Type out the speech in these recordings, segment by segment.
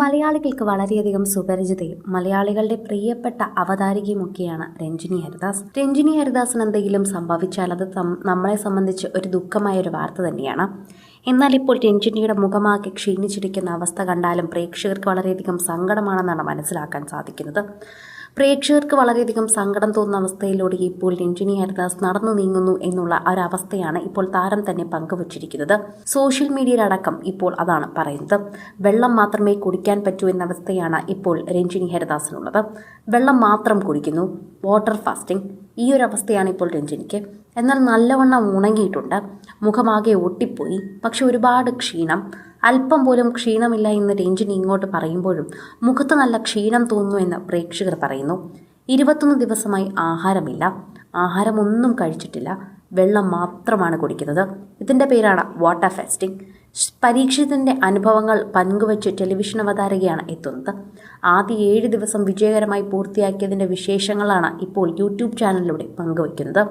മലയാളികൾക്ക് വളരെയധികം സുപരിചിതയും മലയാളികളുടെ പ്രിയപ്പെട്ട അവതാരികയുമൊക്കെയാണ് രഞ്ജിനി ഹരിദാസ്. രഞ്ജിനി ഹരിദാസിന് എന്തെങ്കിലും സംഭവിച്ചാൽ അത് നമ്മളെ സംബന്ധിച്ച് ഒരു ദുഃഖമായ ഒരു വാർത്ത തന്നെയാണ്. എന്നാൽ ഇപ്പോൾ രഞ്ജിനിയുടെ മുഖമാക്കി ക്ഷീണിച്ചിരിക്കുന്ന അവസ്ഥ കണ്ടാലും പ്രേക്ഷകർക്ക് വളരെയധികം സങ്കടമാണെന്നാണ് മനസ്സിലാക്കാൻ സാധിക്കുന്നത്. പ്രേക്ഷകർക്ക് വളരെയധികം സങ്കടം തോന്നുന്ന അവസ്ഥയിലൂടെ ഇപ്പോൾ രഞ്ജിനി ഹരിദാസ് നടന്നു നീങ്ങുന്നു എന്നുള്ള ഒരവസ്ഥയാണ് ഇപ്പോൾ താരം തന്നെ പങ്കുവച്ചിരിക്കുന്നത്. സോഷ്യൽ മീഡിയയിലടക്കം ഇപ്പോൾ അതാണ് പറയുന്നത്. വെള്ളം മാത്രമേ കുടിക്കാൻ പറ്റൂ എന്ന അവസ്ഥയാണ് ഇപ്പോൾ രഞ്ജിനി ഹരിദാസിനുള്ളത്. വെള്ളം മാത്രം കുടിക്കുന്നു. Water fasting. ഈ ഒരു അവസ്ഥയാണ് ഇപ്പോൾ രഞ്ജിനിക്ക്. എന്നാൽ നല്ലവണ്ണം ഉണങ്ങിയിട്ടുണ്ട്. മുഖമാകെ ഒട്ടിപ്പോയി. പക്ഷെ ഒരുപാട് ക്ഷീണം. അല്പം പോലും ക്ഷീണമില്ല എന്ന് രഞ്ജിനി ഇങ്ങോട്ട് പറയുമ്പോഴും മുഖത്ത് നല്ല ക്ഷീണം തോന്നുന്നു എന്ന് പ്രേക്ഷകർ പറയുന്നു. ഇരുപത്തൊന്ന് ദിവസമായി ആഹാരമില്ല. ആഹാരമൊന്നും കഴിച്ചിട്ടില്ല. വെള്ളം മാത്രമാണ് കുടിക്കുന്നത്. ഇതിന്റെ പേരാണ് വാട്ടർ ഫാസ്റ്റിംഗ്. പരീക്ഷിതന്റെ അനുഭവങ്ങൾ പങ്കുവച്ച് ടെലിവിഷൻ അവതാരകയാണ് എത്തുന്നത്. ആദ്യ ഏഴ് ദിവസം വിജയകരമായി പൂർത്തിയാക്കിയതിന്റെ വിശേഷങ്ങളാണ് ഇപ്പോൾ യൂട്യൂബ് ചാനലിലൂടെ പങ്കുവയ്ക്കുന്നത്.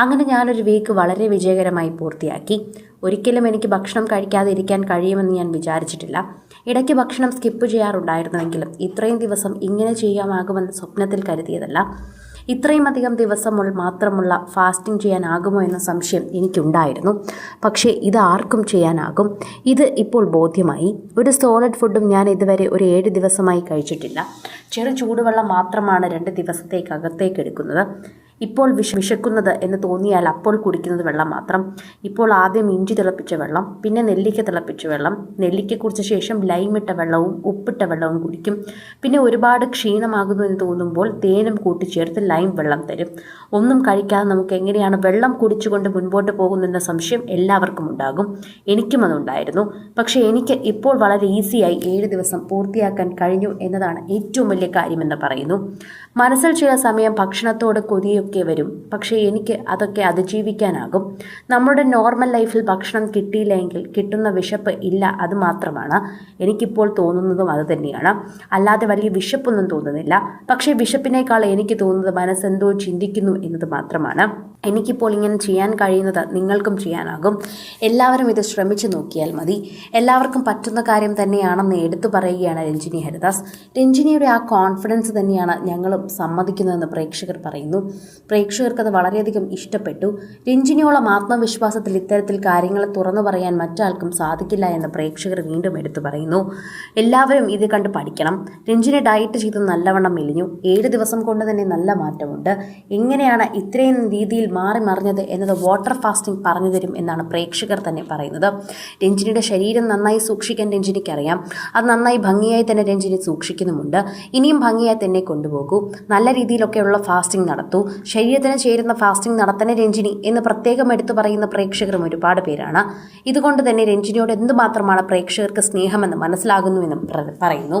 അങ്ങനെ ഞാനൊരു വീക്ക് വളരെ വിജയകരമായി പൂർത്തിയാക്കി. ഒരിക്കലും എനിക്ക് ഭക്ഷണം കഴിക്കാതെ ഇരിക്കാൻ കഴിയുമെന്ന് ഞാൻ വിചാരിച്ചിട്ടില്ല. ഇടയ്ക്ക് ഭക്ഷണം സ്കിപ്പ് ചെയ്യാറുണ്ടായിരുന്നുവെങ്കിലും ഇത്രയും ദിവസം ഇങ്ങനെ ചെയ്യാമാകുമെന്ന് സ്വപ്നത്തിൽ കരുതിയതല്ല. ഇത്രയും അധികം ദിവസം ഉൾ- മാത്രമുള്ള ഫാസ്റ്റിംഗ് ചെയ്യാനാകുമോ എന്ന സംശയം എനിക്കുണ്ടായിരുന്നു. പക്ഷേ ഇത് ആർക്കും ചെയ്യാനാകും. ഇത് ഇപ്പോൾ ബോധ്യമായി. ഒരു സോളിഡ് ഫുഡും ഞാൻ ഇതുവരെ ഒരു ഏഴ് ദിവസമായി കഴിച്ചിട്ടില്ല. ചെറു ചൂടുവെള്ളം മാത്രമാണ് രണ്ട് ദിവസത്തേക്ക് അകത്തേക്ക് എടുക്കുന്നത്. ഇപ്പോൾ വിഷ വിശക്കുന്നത് എന്ന് തോന്നിയാൽ അപ്പോൾ കുടിക്കുന്നത് വെള്ളം മാത്രം. ഇപ്പോൾ ആദ്യം ഇഞ്ചി തിളപ്പിച്ച വെള്ളം പിന്നെ നെല്ലിക്ക തിളപ്പിച്ച വെള്ളം നെല്ലിക്ക കുടിച്ച ശേഷം ലൈമിട്ട വെള്ളവും ഉപ്പിട്ട വെള്ളവും കുടിക്കും. പിന്നെ ഒരുപാട് ക്ഷീണമാകുന്നു എന്ന് തോന്നുമ്പോൾ തേനും കൂട്ടിച്ചേർത്ത് ലൈം വെള്ളം തരും. ഒന്നും കഴിക്കാതെ നമുക്ക് എങ്ങനെയാണ് വെള്ളം കുടിച്ചുകൊണ്ട് മുൻപോട്ട് പോകുന്നെന്ന സംശയം എല്ലാവർക്കും ഉണ്ടാകും. എനിക്കും അതുണ്ടായിരുന്നു. പക്ഷേ എനിക്ക് ഇപ്പോൾ വളരെ ഈസിയായി ഏഴ് ദിവസം പൂർത്തിയാക്കാൻ കഴിഞ്ഞു എന്നതാണ് ഏറ്റവും വലിയ കാര്യമെന്ന് പറയുന്നു. മനസ്സിൽ ചില സമയം ഭക്ഷണത്തോട് കൊതിയൊക്കെ വരും. പക്ഷേ എനിക്ക് അതൊക്കെ അതിജീവിക്കാനാകും. നമ്മുടെ നോർമൽ ലൈഫിൽ ഭക്ഷണം കിട്ടിയില്ലെങ്കിൽ കിട്ടുന്ന വിശപ്പ് ഇല്ല അത് മാത്രമാണ്. എനിക്കിപ്പോൾ തോന്നുന്നതും അത് തന്നെയാണ്. അല്ലാതെ വലിയ വിശപ്പൊന്നും തോന്നുന്നില്ല. പക്ഷേ വിശപ്പിനേക്കാൾ എനിക്ക് തോന്നുന്നത് മനസ്സെന്തോ ചിന്തിക്കുന്നു എന്നത് മാത്രമാണ്. എനിക്കിപ്പോൾ ഇങ്ങനെ ചെയ്യാൻ കഴിയുന്നത് നിങ്ങൾക്കും ചെയ്യാനാകും. എല്ലാവരും ഇത് ശ്രമിച്ചു നോക്കിയാൽ മതി. എല്ലാവർക്കും പറ്റുന്ന കാര്യം തന്നെയാണെന്ന് എടുത്തു പറയുകയാണ് രഞ്ജിനി ഹരിദാസ്. രഞ്ജിനിയുടെ ആ കോൺഫിഡൻസ് തന്നെയാണ് ഞങ്ങളും സമ്മതിക്കുന്നതെന്ന് പ്രേക്ഷകർ പറയുന്നു. പ്രേക്ഷകർക്ക് അത് വളരെയധികം ഇഷ്ടപ്പെട്ടു. രഞ്ജിനിയോളം ആത്മവിശ്വാസത്തിൽ ഇത്തരത്തിൽ കാര്യങ്ങൾ തുറന്നു പറയാൻ മറ്റാൾക്കും സാധിക്കില്ല എന്ന് പ്രേക്ഷകർ വീണ്ടും എടുത്തു പറയുന്നു. എല്ലാവരും ഇത് കണ്ട് പഠിക്കണം. രഞ്ജിനി ഡയറ്റ് ചെയ്ത് നല്ലവണ്ണം മെലിഞ്ഞു. ഏഴ് ദിവസം കൊണ്ട് തന്നെ നല്ല മാറ്റമുണ്ട്. എങ്ങനെയാണ് ഇത്രയും രീതിയിൽ മാറി മറിഞ്ഞത് എന്നത് വാട്ടർ ഫാസ്റ്റിംഗ് പറഞ്ഞു തരും എന്നാണ് പ്രേക്ഷകർ തന്നെ പറയുന്നത്. രഞ്ജിനിയുടെ ശരീരം നന്നായി സൂക്ഷിക്കാൻ രഞ്ജിനിക്കറിയാം. അത് നന്നായി ഭംഗിയായി തന്നെ രഞ്ജിനി സൂക്ഷിക്കുന്നുമുണ്ട്. ഇനിയും ഭംഗിയായി തന്നെ കൊണ്ടുപോകൂ. നല്ല രീതിയിലൊക്കെയുള്ള ഫാസ്റ്റിംഗ് നടത്തൂ. ശരീരത്തിന് ചേരുന്ന ഫാസ്റ്റിംഗ് നടത്തണേ രഞ്ജിനി എന്ന് പ്രത്യേകം എടുത്തു പറയുന്ന പ്രേക്ഷകരും ഒരുപാട് പേരാണ്. ഇതുകൊണ്ട് തന്നെ രഞ്ജിനിയോട് എന്തുമാത്രമാണ് പ്രേക്ഷകർക്ക് സ്നേഹമെന്ന് മനസ്സിലാകുന്നുവെന്നും പറയുന്നു.